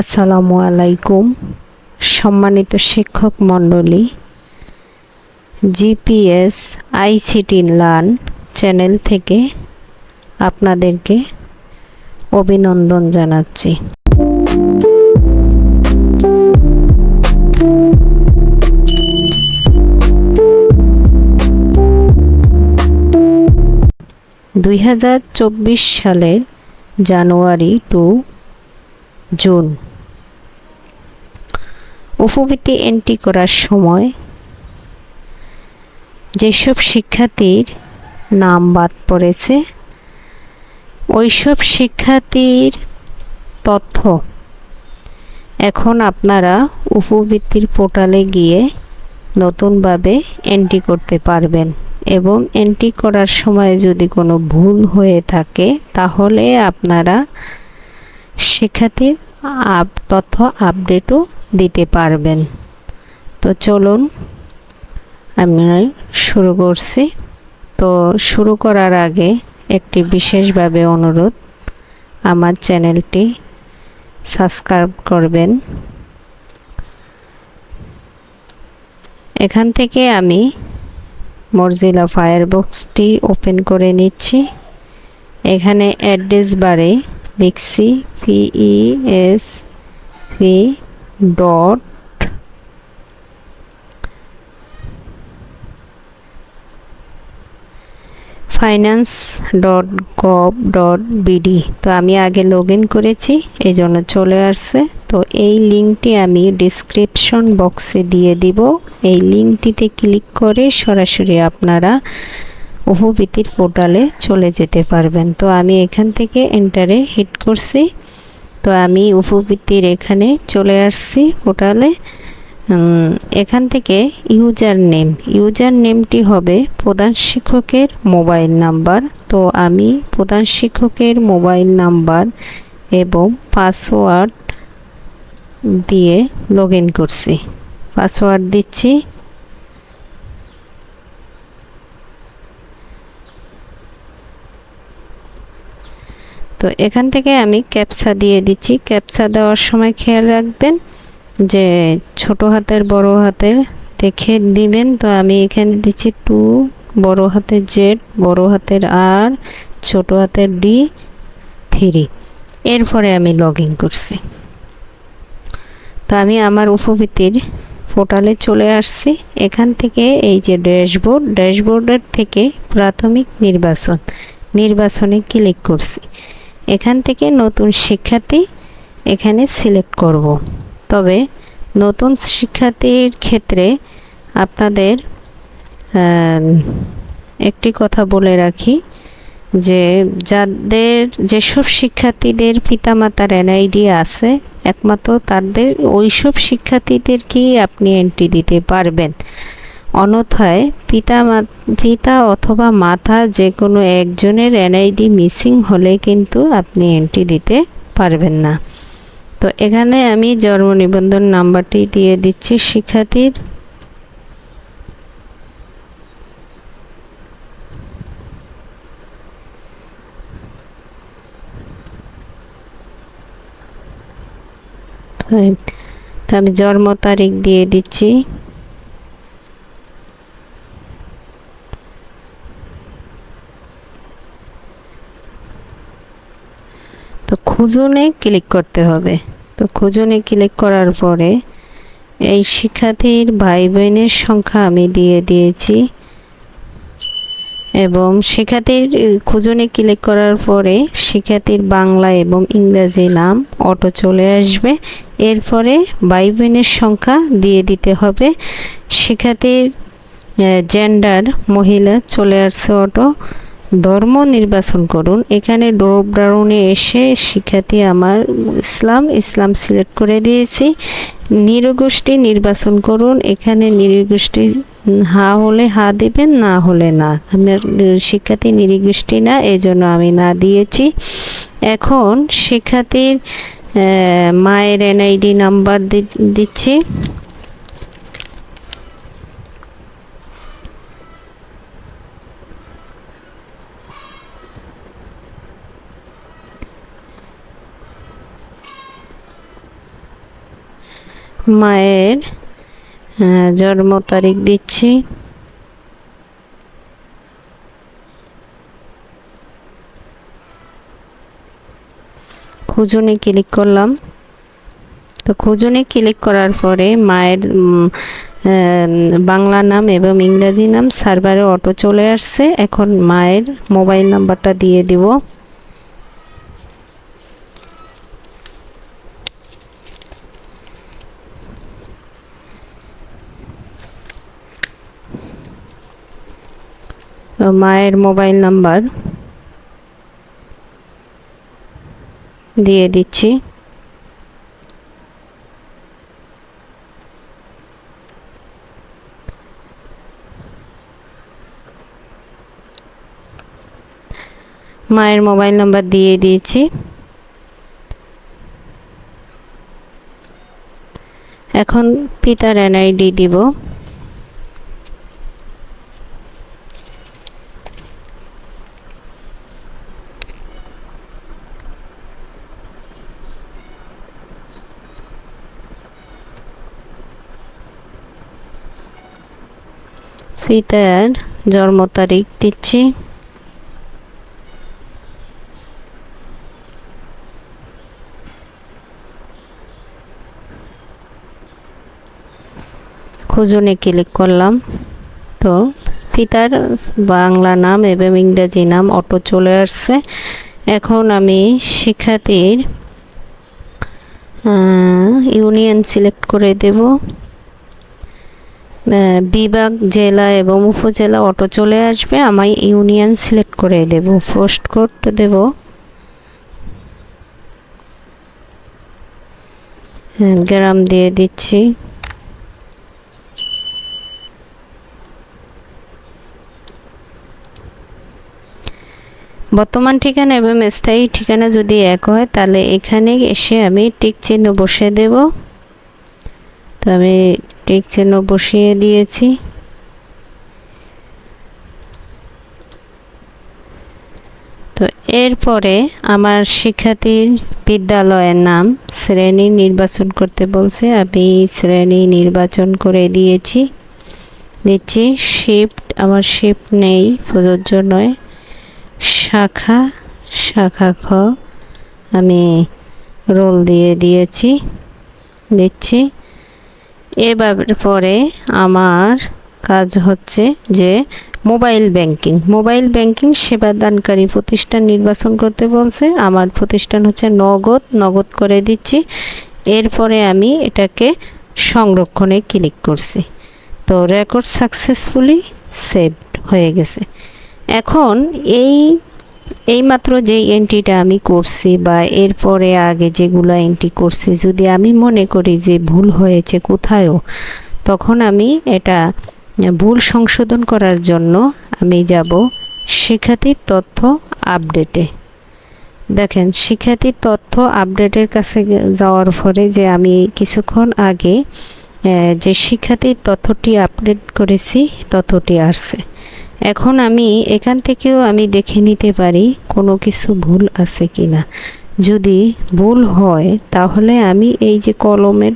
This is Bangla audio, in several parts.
আসসালামু আলাইকুম, সম্মানিত শিক্ষক মণ্ডলী, জিপিএস আইসিটি লার্ন চ্যানেল থেকে আপনাদেরকে অভিনন্দন জানাচ্ছি। দুই হাজার চব্বিশ সালের জানুয়ারি টু জুন। উপবৃত্তি এন্ট্রি করার সময় যেসব শিক্ষার্থীর নাম বাদ পড়েছে, ওইসব শিক্ষার্থীর তথ্য এখন আপনারা উপবৃত্তির পোর্টালে গিয়ে নতুনভাবে এন্ট্রি করতে পারবেন এবং এন্ট্রি করার সময় যদি কোনো ভুল হয়ে থাকে, তাহলে আপনারা শিক্ষার্থীর আপ, তথ্য আপডেটও দিতে পারবেন। তো চলুন, আমি শুরু করছি। তো শুরু করার আগে একটি বিশেষভাবে অনুরোধ, আমার চ্যানেলটি সাবস্ক্রাইব করবেন। এখান থেকে আমি মরজিলা ফায়ারবক্সটি ওপেন করে নিচ্ছি। এখানে অ্যাড্রেস বারে লিখছি PES P dot finance dot gov dot BD তো আমি আগে লগ ইন করেছি এই জন্য চলে আসছে। তো এই লিঙ্কটি আমি ডিসক্রিপশন বক্সে দিয়ে দিব। এই লিঙ্কটিতে ক্লিক করে সরাসরি আপনারা উপবৃত্তির পোর্টালে চলে যেতে পারবেন। তো আমি এখান থেকে এন্টারে হিট করছি। তো আমি উপবৃত্তির এখানে চলে আসছি পোর্টালে। এখান থেকে ইউজার নেম ইউজার নেমটি হবে প্রধান শিক্ষকের মোবাইল নাম্বার। তো আমি প্রধান শিক্ষকের মোবাইল নাম্বার এবং পাসওয়ার্ড দিয়ে লগ করছি। পাসওয়ার্ড দিচ্ছি। তো এখান থেকে আমি ক্যাপসা দিয়ে দিচ্ছি। ক্যাপসা দেওয়ার সময় খেয়াল রাখবেন যে ছোট হাতের, বড় হাতের দেখে দিবেন। তো আমি এখানে দিচ্ছি টু, বড় হাতের জেড, বড় হাতের আর, ছোট হাতের ডি, থ্রি। এরপরে আমি লগ ইন করছি। তো আমি আমার উপবৃত্তির পোর্টালে চলে আসছি। এখান থেকে এই যে ড্যাশবোর্ড, ড্যাশবোর্ডের থেকে প্রাথমিক নির্বাচন। নির্বাচনে ক্লিক করছি। এখান থেকে নতুন শিক্ষার্থী এখানে সিলেক্ট করব। তবে নতুন শিক্ষার্থীর ক্ষেত্রে আপনাদের একটি কথা বলে রাখি যে যাদের, যেসব শিক্ষার্থীদের পিতামাতার এনআইডি আছে, একমাত্র তাদের ওইসব শিক্ষার্থীদেরকেই আপনি এন্ট্রি দিতে পারবেন। অনথায় পিতা পিতা অথবা মাতা যে কোনো একজনের এনআইডি মিসিং হলে কিন্তু আপনি এন্ট্রি দিতে পারবেন না। তো এখানে আমি জন্ম নিবন্ধন নাম্বারটি দিয়ে দিচ্ছি শিক্ষার্থীর। তো আমি জন্ম তারিখ দিয়ে দিচ্ছি। খুঁজনে ক্লিক করতে হবে। তো খুঁজনে ক্লিক করার পরে এই শিক্ষার্থীর ভাই বোনের সংখ্যা আমি দিয়ে দিয়েছি। এবং শিক্ষার্থীর, খুঁজনে ক্লিক করার পরে শিক্ষার্থীর বাংলা এবং ইংরাজি নাম অটো চলে আসবে। এরপরে ভাই বোনের সংখ্যা দিয়ে দিতে হবে। শিক্ষার্থীর জেন্ডার মহিলা চলে আসছে অটো ধর্ম নির্বাচন করুন। এখানে ড্রপ ডাউনে এসে শিক্ষার্থী আমার ইসলাম ইসলাম সিলেক্ট করে দিয়েছি। নিরগোষ্ঠী নির্বাচন করুন। এখানে নিরগোষ্ঠী হা হলে হা দেবেন, না হলে না। আমার শিক্ষার্থী নিরগোষ্ঠী না এই জন্য আমি না দিয়েছি। এখন শিক্ষার্থীর মায়ের এনআইডি নাম্বার দিচ্ছি। মায়ের জন্ম তারিখ দিচ্ছি। খুঁজুনে ক্লিক করলাম। তো খুঁজুনে ক্লিক করার পরে মায়ের বাংলা নাম এবং ইংরাজি নাম সার্ভারে অটো চলে আসছে। এখন মায়ের মোবাইল নাম্বারটা দিয়ে দিব। মায়ের মোবাইল নাম্বার দিয়ে দিচ্ছি। মায়ের মোবাইল নাম্বার দিয়ে দিয়েছি। এখন পিতার এনআইডি দিব। পিতার জন্ম তারিখ দিচ্ছি। খুঁজনে ক্লিক করলাম। তো পিতার বাংলা নাম এবং ইংরেজি নাম অটো চলে আসছে। এখন আমি শিক্ষার্থীর ইউনিয়ন সিলেক্ট করে দেব। বিভাগ জেলা এবং উপজেলা অটো চলে আসবে। আমি ইউনিয়ন সিলেক্ট করে দেব পোস্ট কোড দেব। হ্যাঁ, গ্রাম দিয়ে দিচ্ছি। বর্তমান ঠিকানা এবং স্থায়ী ঠিকানা যদি এক হয় তাহলে এখানে এসে আমি টিক চিহ্ন বসিয়ে দেব। তো আমি টিক চিহ্ন বসিয়ে দিয়েছি। তো এরপরে আমার শিক্ষার্থীর বিদ্যালয়ের নাম শ্রেণি নির্বাচন করতে বলছে। আমি শ্রেণি নির্বাচন করে দিয়েছি। দিচ্ছি শিফট আমার শিফট নেই, প্রযোজ্য নয়। শাখা শাখা খ, আমি রোল দিয়ে দিয়েছি। দিচ্ছি এবার পরে আমার কাজ হচ্ছে যে মোবাইল ব্যাংকিং। মোবাইল ব্যাংকিং সেবাদানকারী প্রতিষ্ঠান নির্বাচন করতে বলছে। আমার প্রতিষ্ঠান হচ্ছে নগদ নগদ করে দিচ্ছি। এরপরে আমি এটাকে সংরক্ষণে ক্লিক করছি। তো রেকর্ড সাকসেসফুলি সেভড হয়ে গেছে। এখন এই এইমাত্র যে এন্ট্রিটা আমি করছি বা এরপরে আগে যেগুলো এন্ট্রি করছি, যদি আমি মনে করি যে ভুল হয়েছে কোথায়ও, তখন আমি এটা ভুল সংশোধন করার জন্য আমি যাব শিক্ষার্থীর তথ্য আপডেটে দেখেন, শিক্ষার্থীর তথ্য আপডেটের কাছে যাওয়ার পরে যে আমি কিছুক্ষণ আগে যে শিক্ষার্থীর তথ্যটি আপডেট করেছি, তথ্যটি আসছে। এখন আমি এখান থেকেও আমি দেখে নিতে পারি কোনো কিছু ভুল আছে কি না যদি ভুল হয়, তাহলে আমি এই যে কলমের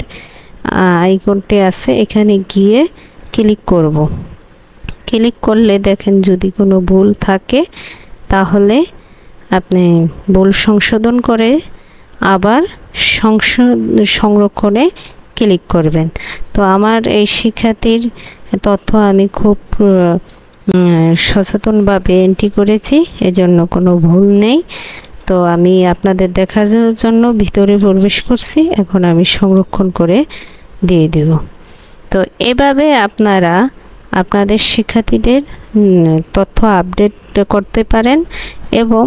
আইকনটি আছে, এখানে গিয়ে ক্লিক করব। ক্লিক করলে দেখেন যদি কোনো ভুল থাকে, তাহলে আপনি ভুল সংশোধন করে আবার সংরক্ষণে ক্লিক করবেন। তো আমার এই শিক্ষার্থীর তথ্য আমি খুব সচেতনভাবে এন্ট্রি করেছি, এজন্য কোনো ভুল নেই। তো আমি আপনাদের দেখার জন্য ভিতরে প্রবেশ করছি, এখন আমি সংরক্ষণ করে দিয়ে দেব। তো এভাবে আপনারা আপনাদের শিক্ষার্থীদের তথ্য আপডেট করতে পারেন এবং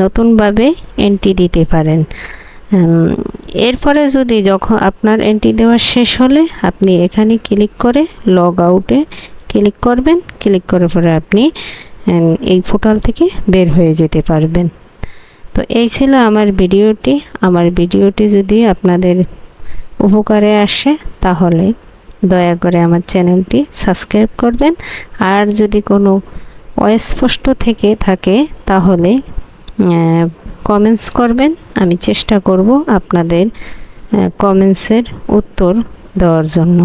নতুনভাবে এন্ট্রি দিতে পারেন। এরপরে যদি যখন আপনার এন্ট্রি দেওয়া শেষ হলে, আপনি এখানে ক্লিক করে লগ আউটে ক্লিক করবেন ক্লিক করার পরে আপনি এই পোর্টাল থেকে বের হয়ে যেতে পারবেন। তো এই ছিল আমার ভিডিওটি। আমার ভিডিওটি যদি আপনাদের উপকারে আসে, তাহলে দয়া করে আমার চ্যানেলটি সাবস্ক্রাইব করবেন। আর যদি কোনো অস্পষ্ট থেকে থাকে, তাহলে কমেন্টস করবেন। আমি চেষ্টা করব আপনাদের কমেন্টসের উত্তর দেওয়ার জন্য।